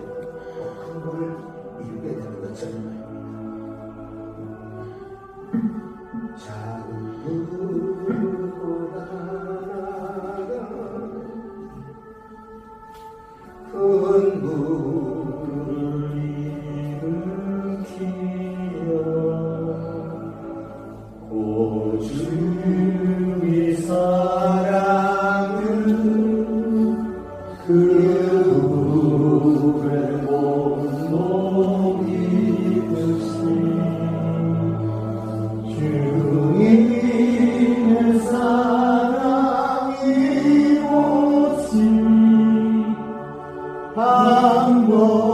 큰 거를 이루게 되는. 작은 불고 날아가 큰 불을 일으키어 고주 사랑이 오지 한번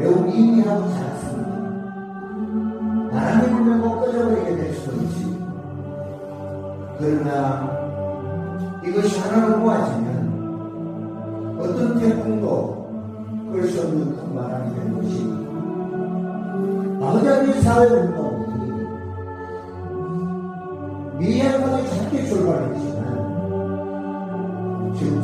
매우 미미하고 작습니다. 바람이 꼭 꺼져버리게 될 수도 있지. 그러나 이것이 하나로 모아지면 어떤 태풍도 끌 수 없는 큰 바람이 되는 것이 아버지 사회 운동이 미얀마의 작게 출발했지만 지금